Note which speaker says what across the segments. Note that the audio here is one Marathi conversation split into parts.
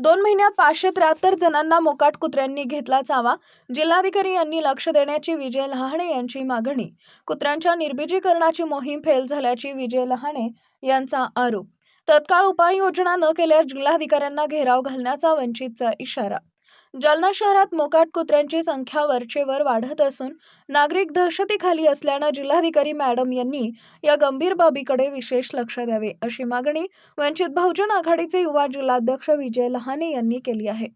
Speaker 1: दोन महिन्यात पाचशे त्र्याहत्तर जणांना मोकाट कुत्र्यांनी घेतला चावा. जिल्हाधिकारी यांनी लक्ष देण्याची विजय लहाणे यांची मागणी. कुत्र्यांच्या निर्बिजीकरणाची मोहीम फेल झाल्याची विजय लहाणे यांचा आरोप. तत्काळ उपाययोजना न केल्यास जिल्हाधिकाऱ्यांना घेराव घालण्याचा वंचितचा इशारा जालना शहरात मोकाट कुत्र्यांची संख्या वरचेवर वाढत असून नागरिक दहशतीखाली असल्यानं जिल्हाधिकारी मॅडम यांनी या गंभीर बाबीकडे विशेष लक्ष द्यावे अशी मागणी वंचित बहुजन आघाडीचे युवा जिल्हाध्यक्ष विजय लहाने यांनी केली आहे.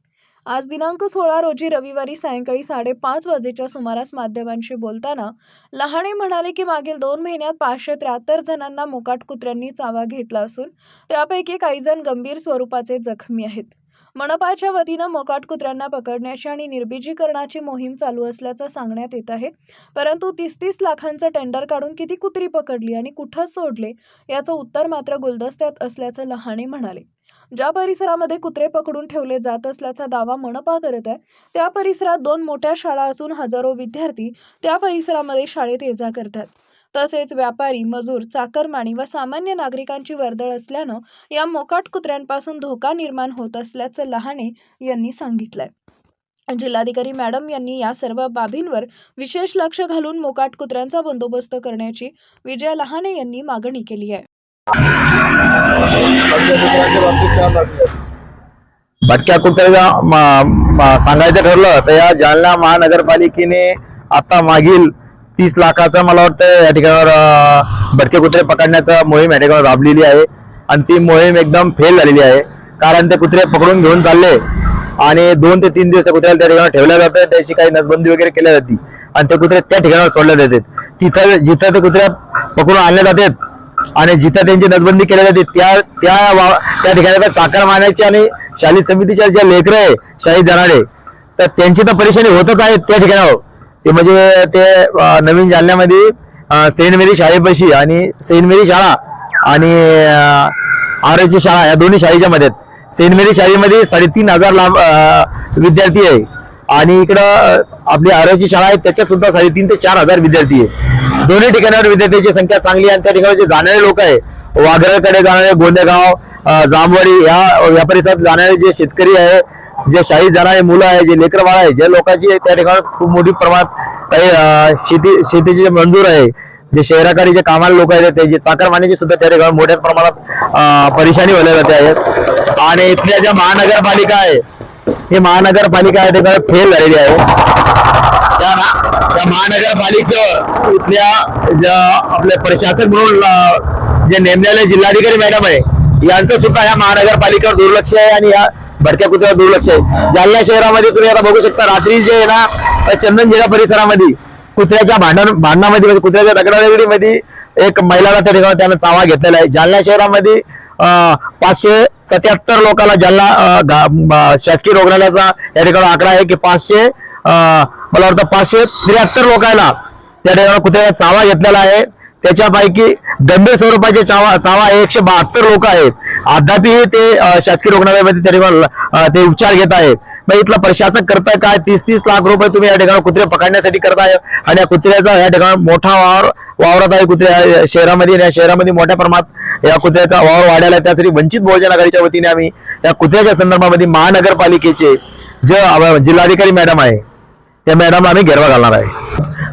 Speaker 1: आज दिनांक सोळा रोजी रविवारी सायंकाळी साडेपाच वाजेच्या सुमारास माध्यमांशी बोलताना लहाने म्हणाले की मागील दोन महिन्यात पाचशे त्र्याहत्तर जणांना मोकाट कुत्र्यांनी चावा घेतला असून त्यापैकी काही जण गंभीर स्वरूपाचे जखमी आहेत. मनपाच्या वतीनं मोकाट कुत्र्यांना पकडण्याची आणि निर्बीजीकरणाची मोहीम चालू असल्याचं सांगण्यात येत आहे. परंतु तीस तीस लाखांचं टेंडर काढून किती कुत्री पकडली आणि कुठं सोडले याचं उत्तर मात्र गुलदस्त्यात असल्याचं लहाणे म्हणाले. ज्या परिसरामध्ये कुत्रे पकडून ठेवले जात असल्याचा दावा मनपा करत आहे त्या परिसरात दोन मोठ्या शाळा असून हजारो विद्यार्थी त्या परिसरामध्ये शाळेत ये जा करतात. तसेच व्यापारी मजूर चाकरमानी व सामान्य नागरिकांची वर्दळ असल्यानं या मोकाट कुत्र्यांपासून धोका निर्माण होत असल्याचं लहाने यांनी सांगितलंय. जिल्हाधिकारी मॅडम यांनी या सर्व बाबींवर विशेष लक्ष घालून मोकाट कुत्र्यांचा बंदोबस्त करण्याची विजय लहाने यांनी मागणी केली आहे.
Speaker 2: भटक्या कुत्र्याचा सांगायचं ठरलं तर या जालना महानगरपालिकेने आता मागील तीस लाखाचा मला वाटतं या ठिकाणावर भटके कुत्रे पकडण्याचा मोहीम या ठिकाणी राबलेली आहे. आणि ती मोहीम एकदम फेल झालेली आहे. कारण ते कुत्रे पकडून घेऊन चालले. आणि दोन ते तीन दिवस त्या कुत्र्याला त्या ठिकाणी ठेवल्या जातं. त्याची काही नसबंदी वगैरे केल्या जाते. आणि ते कुत्रे त्या ठिकाणावर सोडले जातात तिथं जिथं ते कुत्र्या पकडून आणल्या जातात आणि जिथं त्यांची नसबंदी केली जाते त्या त्या वा- त्या ठिकाणी चाकर मानायची आणि शालेय समितीच्या ज्या लेकरं आहे शाही जनाडे तर त्यांची तर परेशानी होतच आहे त्या ठिकाणावर. ते म्हणजे ते नवीन जालन्यामध्ये सेंट मेरी शाळेपाशी आणि सेंट मेरी शाळा आणि आरोग्य शाळा या दोन्ही शाळेच्या मध्ये आहेत. सेंट मेरी शाळेमध्ये साडेतीन हजार लांब विद्यार्थी आहे आणि इकडं आपली आरोग्य शाळा आहे त्याच्यात सुद्धा साडेतीन ते चार हजार विद्यार्थी आहे दोन्ही ठिकाणावर विद्यार्थ्यांची संख्या चांगली आहे आणि त्या ठिकाणी जे जाणारे लोक आहे वाघराकडे जाणारे गोंदेगाव अं, जांभवाडी या या परिसरात जाणारे जे शेतकरी आहे जे शाही जाणारे मुलं आहे जे लेकरवाळ आहे ज्या लोकांची त्या ठिकाणी खूप मोठी प्रमाणात काही शेती शेतीचे जे मंजूर आहे. जे शहराकडे जे कामाला लोक आहेत ते जे चाकरमान्याची सुद्धा त्या ठिकाणी मोठ्या प्रमाणात परेशानी व्हायला जाते आहेत. आणि इथल्या ज्या महानगरपालिका आहे ही महानगरपालिका या ठिकाणी फेल झालेली आहे. त्या त्या महानगरपालिका इथल्या ज्या आपले प्रशासक म्हणून जे नेमलेले जिल्हाधिकारी मॅडम आहे यांचं सुद्धा या महानगरपालिकेवर दुर्लक्ष आहे आणि या भडक्या कुत्र्यावर दुर्लक्ष आहे. जालना शहरामध्ये तुम्ही आता बघू शकता रात्री जे आहे ना चंदनजिरा परिसरामध्ये कुत्र्याच्या भांडण भांडणामध्ये म्हणजे कुत्र्याच्या दगडावेगडीमध्ये एक महिलाला त्या ठिकाणी त्यानं चावा घेतलेला आहे. जालना शहरामध्ये पाचशे सत्याहत्तर लोकांना जालना गा- शासकीय रुग्णालयाचा या ठिकाणी आकडा आहे की पाचशे मला वाटतं पाचशे त्र्याहत्तर लोकांना त्या ठिकाणी कुत्र्याचा चावा घेतलेला आहे. त्याच्यापैकी गंभीर स्वरूपाचे चावा चावा एकशे बहात्तर लोक आहेत. अद्यापही ते शासकीय रुग्णालयामध्ये तरी ते उपचार घेत आहेत. मग इथलं प्रशासक करताय काय? तीस तीस लाख रुपये तुम्ही या ठिकाणी कुत्रे पकडण्यासाठी करताय आणि या कुत्र्याचा या ठिकाणी मोठा वावर वावरत आहे कुत्र्या शहरामध्ये या शहरामध्ये मोठ्या प्रमाणात या कुत्र्याचा वावर वाढायला आहे त्यासाठी वंचित बहुजन आघाडीच्या वतीने आम्ही या कुत्र्याच्या संदर्भामध्ये महानगरपालिकेचे जे जिल्हाधिकारी मॅडम आहे त्या मॅडम आम्ही घेरवा घालणार आहे.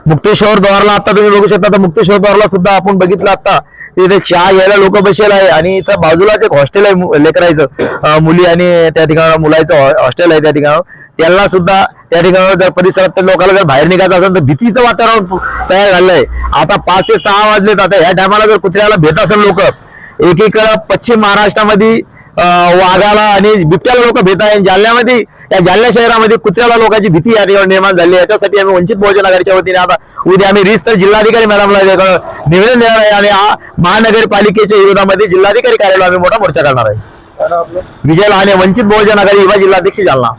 Speaker 2: मुक्तेश्वर द्वारला आता तुम्ही बघू शकता तर मुक्तेश्वर द्वारला सुद्धा आपण बघितलं आता तिथे चहा घ्यायला लोक बसेल आहे. आणि इथं बाजूलाच एक हॉस्टेल आहे लेकरायचं. मुली आणि त्या ठिकाणी मुलाचं हॉस्टेल आहे त्या ठिकाणी त्यांना सुद्धा त्या ठिकाणी जर परिसरात लोकांना जर बाहेर निघायचं असेल तर भीतीचं वातावरण तयार झालंय. आता पाच ते सहा वाजलेत. आता ह्या टायमाला जर कुत्र्याला भेट असेल लोक एकीकडं पश्चिम महाराष्ट्रामध्ये वाघाला आणि बिबट्याला लोक भेट आहे. जालन्यामध्ये या जालना शहरामध्ये कुत्र्याला लोकांची भीती या ठिकाणी निर्माण झाली. याच्यासाठी आम्ही वंचित बहुजन आघाडीच्या वतीने आता उद्या आम्ही रिस तर जिल्हाधिकारी मॅडमला निवेदन देणार आहे आणि हा महानगरपालिकेच्या विरोधामध्ये जिल्हाधिकारी कार्यालय आम्ही मोठा मोर्चा करणार आहे. विजय लहाने वंचित बहुजन आघाडी युवा जिल्हाध्यक्ष जालना.